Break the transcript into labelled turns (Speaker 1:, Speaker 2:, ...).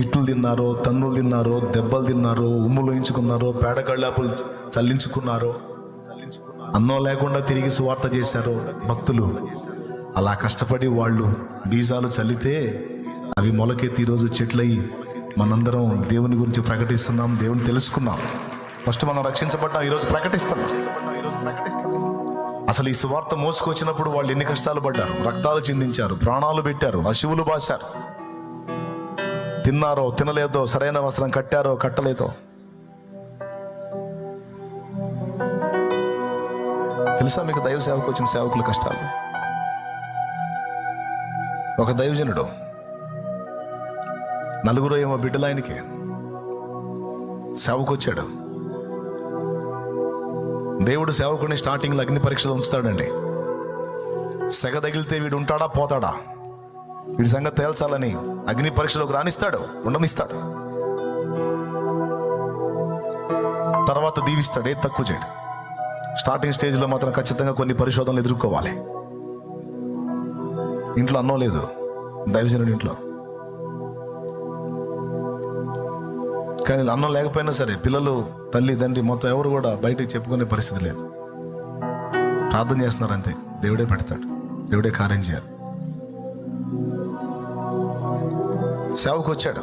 Speaker 1: తిట్లు తిన్నారో తన్నులు తిన్నారో దెబ్బలు తిన్నారో ఉమ్ములు వేయించుకున్నారో పేడకళ్ళాపులు చల్లించుకున్నారో అన్నం లేకుండా తిరిగి సువార్త చేశారో భక్తులు. అలా కష్టపడి వాళ్ళు బీజాలు చల్లితే అవి మొలకెత్తి ఈరోజు చెట్లయి మనందరం దేవుని గురించి ప్రకటిస్తున్నాం దేవుని తెలుసుకున్నాం. ఫస్ట్ మనం రక్షించబడ్డాం ఈరోజు ప్రకటిస్తున్నాం. అసలు ఈ సువార్త మోసుకొచ్చినప్పుడు వాళ్ళు ఎన్ని కష్టాలు పడ్డారు? రక్తాలు చిందించారు ప్రాణాలు పెట్టారు అశువులు బాశారు. తిన్నారో తినలేదో సరైన వస్త్రం కట్టారో కట్టలేదో? తెలుసా మీకు దైవ సేవకు వచ్చిన సేవకుల కష్టాలు? ఒక దైవజనుడు నలుగురు ఏమో బిడ్డలు ఆయనకి సేవకు వచ్చాడు దేవుడు సేవకుని స్టార్టింగ్లో అగ్ని పరీక్షలు ఉంచుతాడండి. సెగ తగిలితే వీడు ఉంటాడా పోతాడా? వీడి సంగతి తేల్చాలని అగ్ని పరీక్షలోకి రాణిస్తాడు ఉండనిస్తాడు తర్వాత దీవిస్తాడు ఏది తక్కువ చేయడు. స్టార్టింగ్ స్టేజ్లో మాత్రం ఖచ్చితంగా కొన్ని పరిశోధనలు ఎదుర్కోవాలి. ఇంట్లో అన్నం లేదు దైవజనుడి ఇంట్లో. కానీ అన్నం లేకపోయినా సరే పిల్లలు తల్లి తండ్రి మొత్తం ఎవరు కూడా బయటకు చెప్పుకునే పరిస్థితి లేదు. ప్రార్థన చేస్తున్నారు అంతే దేవుడే పెడతాడు దేవుడే కార్యం చేయాలి. సేవకు వచ్చాడు